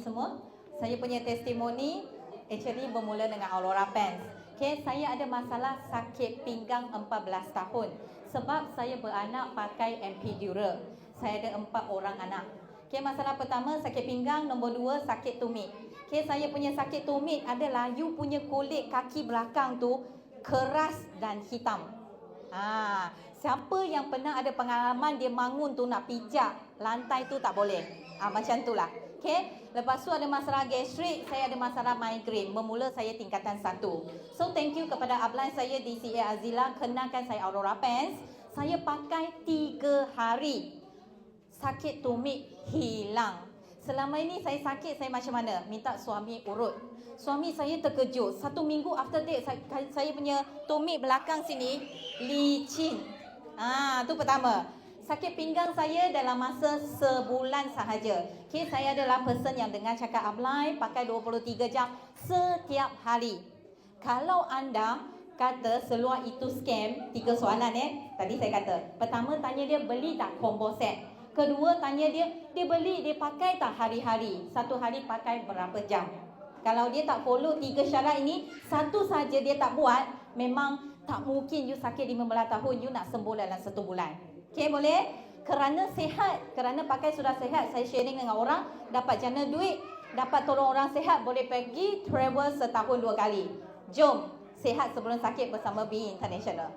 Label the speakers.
Speaker 1: semua. Saya punya testimoni actually bermula dengan Aurora Pants. Okay, saya ada masalah sakit pinggang 14 tahun. Sebab saya beranak pakai epidural. Saya ada empat orang anak. Okay, masalah pertama sakit pinggang, nombor dua sakit tumit. Okay, saya punya sakit tumit adalah you punya kulit kaki belakang tu keras dan hitam. Ha, siapa yang pernah ada pengalaman dia bangun tu nak pijak lantai tu tak boleh. Ha, macam tu lah. Okay. Lepas tu ada masalah gastrik, saya ada masalah migraine. Bermula saya tingkatan satu. So thank you kepada upline saya DCA Azila kenalkan saya Aurora Pants. Saya pakai tiga hari. Sakit tumit hilang. Selama ini saya sakit, saya macam mana? Minta suami urut. Suami saya terkejut. Satu minggu after that, saya, saya punya tumit belakang sini licin. Ah, tu pertama. Sakit pinggang saya dalam masa sebulan sahaja. Okay, saya adalah person yang dengar cakap apply pakai 23 jam setiap hari. Kalau anda kata seluar itu scam, tiga soalan eh. Tadi saya kata. Pertama tanya dia beli tak combo set. Kedua tanya dia, dia beli, dia pakai tak hari-hari? Satu hari pakai berapa jam? Kalau dia tak follow tiga syarat ini, satu saja dia tak buat, memang tak mungkin you sakit 15 tahun, you nak sembuh dalam satu bulan. Okay, boleh? Kerana sehat, kerana pakai sudah sehat, saya sharing dengan orang, dapat jana duit, dapat tolong orang sehat, boleh pergi travel setahun dua kali. Jom, sehat sebelum sakit bersama B International.